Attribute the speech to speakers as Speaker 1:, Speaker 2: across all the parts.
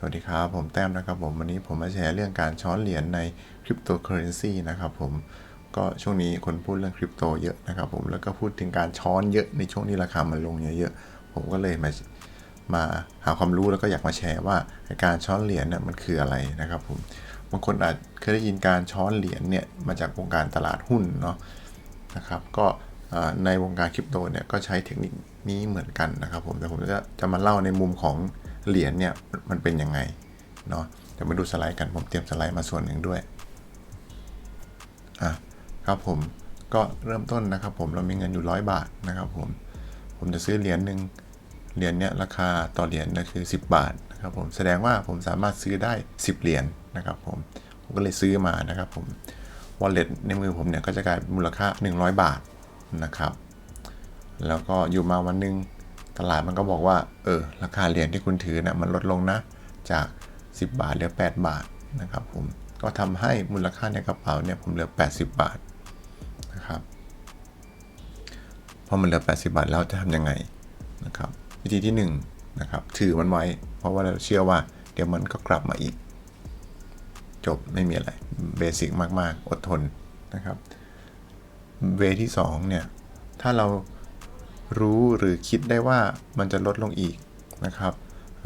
Speaker 1: สวัสดีครับ ผมแต้มนะครับผมวันนี้ผมมาแชร์เรื่องการช้อนเหรียญในคริปโตเคอเรนซีนะครับผมก็ช่วงนี้คนพูดเรื่องคริปโตเยอะนะครับผมแล้วก็พูดถึงการช้อนเยอะในช่วงนี้ราคามันลงเยอะๆผมก็เลยมามาหาความรู้แล้วก็อยากมาแชร์ว่าการช้อนเหรียญเนี่ยมันคืออะไรนะครับผมบางคนอาจเคยได้ยินการช้อนเหรียญเนี่ยมาจากวงการตลาดหุ้นเนาะนะครับก็ในวงการคริปโตเนี่ยก็ใช้เทคนิคนี้เหมือนกันนะครับผมแต่ผมจะจะมาเล่าในมุมของ เหรียญเนี่ยมันเป็นยังไงเนาะเดี๋ยวมาดูสไลด์กันผมเตรียมสไลด์มาส่วนหนึ่งด้วยอะครับผมก็เริ่มต้นนะครับ ผมเรามีเงินอยู่ร้อยบาทนะครับผมผมจะซื้อเหรียญหนึ่งเหรียญเนี่ยราคาต่อเหรียญนะคือ 10 บาทนะครับผมแสดงว่าผมสามารถซื้อได้ 10 เหรียญนะครับผมผมก็เลยซื้อมานะครับผม wallet ในมือผมเนี่ยก็จะกลายเป็นมูลค่า 100 บาทนะครับ แล้วก็อยู่มาวันหนึง ตลาดมันก็บอกว่า เออ ราคาเหรียญที่คุณถือนะมันลดลงนะ จาก 10 บาทเหลือ 8 บาทนะครับผม ก็ทำให้มูลค่าในกระเป๋าเนี่ยผมเหลือ 80 บาทนะครับพอมันเหลือ 80 บาทแล้วจะทำยังไงนะครับ วิธีที่1นงนะครับ ถือมันไว้ เพราะว่าเราเชื่อว่า เดี๋ยวมันก็กลับมาอีก จบไม่มีอะไร เบสิกมาก ๆ อดทนนะครับ เวที่2เนี่ย ถ้าเรา รู้หรือคิดได้ว่ามันจะลดลงอีกนะครับ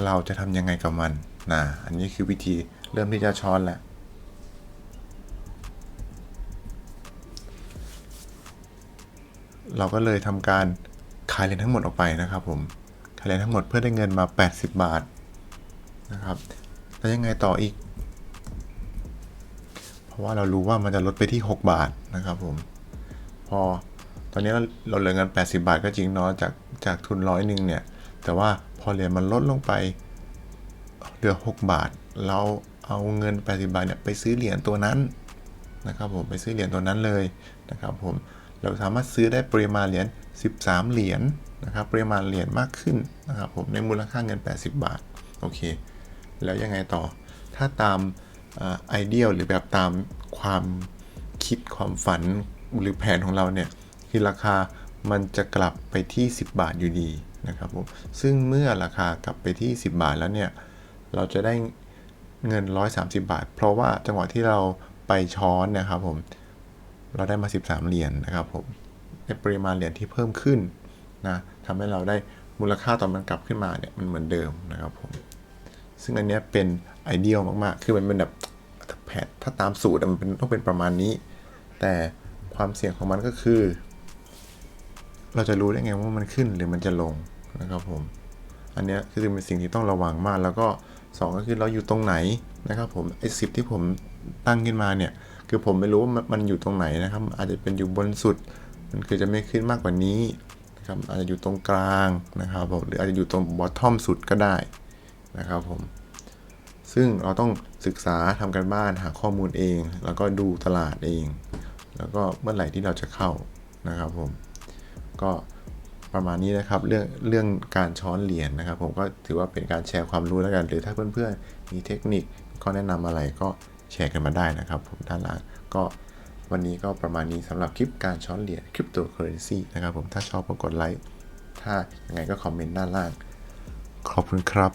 Speaker 1: เราจะทำยังไงกับมันนะอันนี้คือวิธีเริ่มที่จะช้อนแหละเราก็เลยทำการขายเหรียญทั้งหมดออกไปนะครับผมขายเหรียญทั้งหมดเพื่อได้เงินมา 80 บาทนะครับแล้วยังไงต่ออีก เพราะว่าเรารู้ว่ามันจะลดไปที่ 6 บาทนะครับผม พอ ตอนนี้เราเหลือเงิน 80 บาทก็จริงเนาะจากจากทุนร้อยหนึ่งเนี่ย แต่ว่าพอเหรียญมันลดลงไปเหลือ 6 บาท เราเอาเงิน 80 บาทเนี่ยไปซื้อเหรียญตัวนั้นนะครับผมไปซื้อเหรียญตัวนั้นเลยนะครับผมเราสามารถซื้อได้ปริมาณเหรียญ 13 เหรียญนะครับปริมาณเหรียญมากขึ้นนะครับผมในมูลค่าเงิน 80 บาทโอเค แล้วยังไงต่อ ถ้าตามไอเดียหรือแบบตามความคิดความฝันหรือแผนของเราเนี่ย คือราคามันจะกลับไปที่ 10 บาทอยู่ดีนะครับผมซึ่งเมื่อราคากลับไปที่ 10 บาทแล้วเนี่ย เราจะได้เงิน 130 บาท เพราะว่าจังหวะที่เราไปช้อนนะครับผม เราได้มา 13 เหรียญนะครับผม ในปริมาณเหรียญที่เพิ่มขึ้นนะทำให้เราได้มูลค่าตอนมันกลับขึ้นมาเนี่ยมันเหมือนเดิมนะครับผม ซึ่งอันนี้เป็นไอเดียลมากๆ คือมันเป็นแบบแผนถ้าตามสูตรมันเป็นต้องเป็นประมาณนี้ แต่ความเสี่ยงของมันก็คือ เราจะรู้ได้ไงว่ามันขึ้นหรือมันจะลงนะครับผม อันนี้คือเป็นสิ่งที่ต้องระวังมาก แล้วก็ 2 ก็คือเราอยู่ตรงไหนนะครับผมไอ้สิที่ผมตั้งขึ้นมาเนี่ย คือผมไม่รู้ว่ามันอยู่ตรงไหนนะครับ อาจจะเป็นอยู่บนสุด มันคือจะไม่ขึ้นมากกว่านี้นะครับอาจจะอยู่ตรงกลางนะครับผมหรืออาจจะอยู่ตรงบอททอมสุดก็ได้นะครับผมซึ่งเราต้องศึกษาทำกันบ้านหาข้อมูลเอง แล้วก็ดูตลาดเอง แล้วก็เมื่อไหร่ที่เราจะเข้านะครับผม ก็ประมาณนี้นะครับ เรื่องเรื่องการช้อนเหรียญนะครับ ผมก็ถือว่าเป็นการแชร์ความรู้แล้วกัน หรือถ้าเพื่อนๆมีเทคนิคข้อแนะนำอะไรก็แชร์กันมาได้นะครับ ผมด้านล่างก็วันนี้ก็ประมาณนี้สำหรับคลิปการช้อนเหรียญคริปโตเคอเรนซีนะครับผมถ้าชอบก็กดไลค์ถ้ายังไงก็คอมเมนต์ด้านล่างขอบคุณครับ